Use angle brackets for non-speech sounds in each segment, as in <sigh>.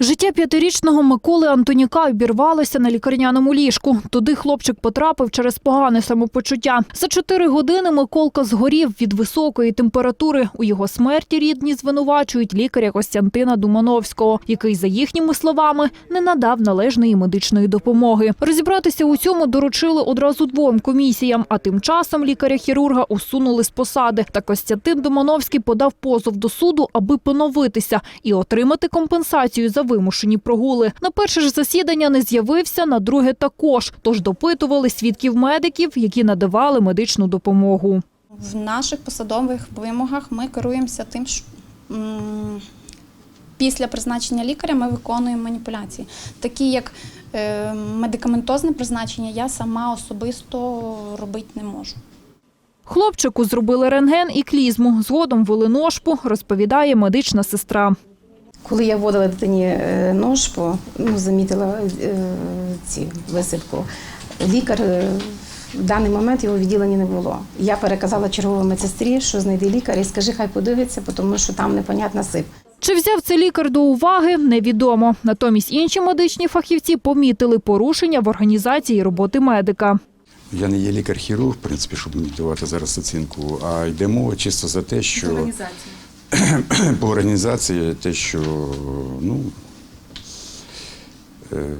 Життя п'ятирічного Миколи Антоніка обірвалося на лікарняному ліжку. Туди хлопчик потрапив через погане самопочуття. За чотири години Миколка згорів від високої температури. У його смерті рідні звинувачують лікаря Костянтина Думановського, який, за їхніми словами, не надав належної медичної допомоги. Розібратися у цьому доручили одразу двом комісіям. А тим часом лікаря-хірурга усунули з посади. Та Костянтин Думановський подав позов до суду, аби поновитися і отримати компенсацію за вимушені прогули. На перше ж засідання не з'явився, на друге також. Тож допитували свідків медиків, які надавали медичну допомогу. В наших посадових вимогах ми керуємося тим, що після призначення лікаря ми виконуємо маніпуляції, такі як е, медикаментозне призначення, я сама особисто робити не можу. Хлопчику зробили рентген і клізму. Згодом ввели ножпу, розповідає медична сестра. Коли я вводила дитині е, ножпу, ну, замітила е, ці висипку, лікар е, в даний момент його відділення не було. Я переказала черговій медсестрі, що знайди лікаря і скажи, хай подивиться, тому що там непонятна сип. Чи взяв це лікар до уваги, невідомо. Натомість інші медичні фахівці помітили порушення в організації роботи медика. Я не є лікар-хірург, в принципі, щоб мені давати зараз оцінку, а йде мова чисто за те, що <clears throat> по організації, те, що ну. е,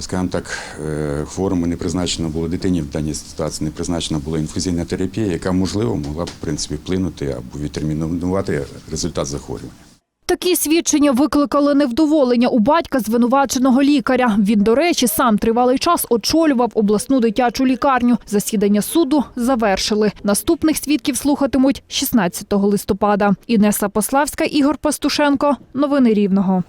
Скажімо так, е, хворому не призначено було дитині в даній ситуації, не призначена була інфузійна терапія, яка можливо могла б в принципі вплинути або відтермінувати результат захворювання. Такі свідчення викликали невдоволення у батька звинуваченого лікаря. Він, до речі, сам тривалий час очолював обласну дитячу лікарню. Засідання суду завершили. Наступних свідків слухатимуть 16 листопада. Інеса Пославська, Ігор Пастушенко. Новини Рівного.